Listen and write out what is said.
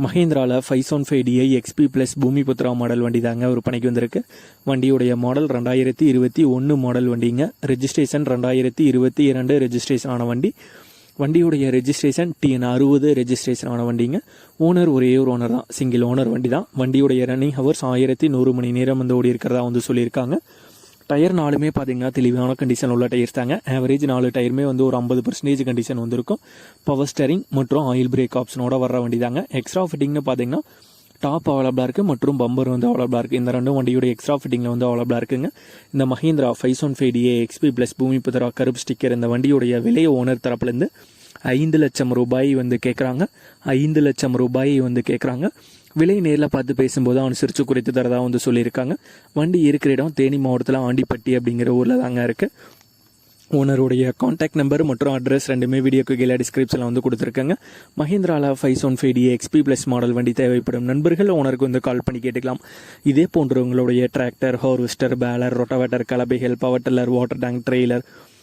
மஹேந்திராவில் five one five D I X P plus Bhoomi Putra model வண்டி தாங்க விற்பனைக்கு வந்திருக்கு. வண்டியுடைய மாடல் ரெண்டாயிரத்தி இருபத்தி ஒன்று மாடல் வண்டிங்க. ரெஜிஸ்ட்ரேஷன் ரெண்டாயிரத்தி இருபத்தி இரண்டு ரெஜிஸ்ட்ரேஷன் ஆன வண்டி. வண்டியுடைய ரெஜிஸ்ட்ரேஷன் டிஎன் அறுபது ரெஜிஸ்ட்ரேஷன் ஆன வண்டிங்க. ஓனர் ஒரே ஒரு ஓனர் தான் சிங்கிள் ஓனர் வண்டி தான் வண்டியுடைய ரன்னிங் ஹவர்ஸ் ஆயிரத்தி நூறு மணி நேரம் வந்து ஓடி இருக்கிறதா வந்து சொல்லியிருக்காங்க. டயர் நாலுமே பார்த்தீங்கன்னா தெளிவான கண்டிஷன் உள்ள டயர்ஸ் தாங்க. ஆவரேஜ் நாலு டயருமே வந்து ஒரு ஐம்பது பர்சன்டேஜ் கண்டிஷன் வந்திருக்கும். பவர் ஸ்டரிங் மற்றும் ஆயில் பிரேக் ஆப்ஷனோட வர வண்டி தாங்க எக்ஸ்ட்ரா ஃபிட்டிங்னு பார்த்தீங்கன்னா டாப் அவைலபிளாக இருக்குது மற்றும் பம்பர் வந்து அவைலபிளாக இருக்குது இந்த ரெண்டும் வண்டியோட எக்ஸ்ட்ரா ஃபிட்டிங்கில் வந்து அவைலபிளாக இருக்குங்க. இந்த Mahindra five one five D A X P plus Bhoomi Putra கருப்பு ஸ்டிக்கர் இந்த வண்டியுடைய விலை ஓனர் தரப்புலேருந்து ஐந்து லட்சம் ரூபாய் வந்து கேட்குறாங்க ஐந்து லட்சம் ரூபாய் வந்து கேட்குறாங்க விலை நேரில் பார்த்து பேசும்போது அவன் சிரிச்சு குறைத்து தரதாக வந்து சொல்லியிருக்காங்க. வண்டி இருக்கிற இடம் தேனி மாவட்டத்தில் ஆண்டிப்பட்டி அப்படிங்கிற ஊரில் தாங்க இருக்குது ஓனருடைய காண்டாக்ட் நம்பர் மற்றும் அட்ரஸ் ரெண்டுமே வீடியோக்கு கீழே டிஸ்கிரிப்ஷனில் வந்து கொடுத்துருக்காங்க. மஹிந்திரால five one five D X P plus model வண்டி தேவைப்படும் நண்பர்கள் ஓனருக்கு வந்து கால் பண்ணி கேட்டுக்கலாம். இதே போன்றவங்களுடைய tractor harvester baler rotavator கலபைகள் power tiller water tank trailer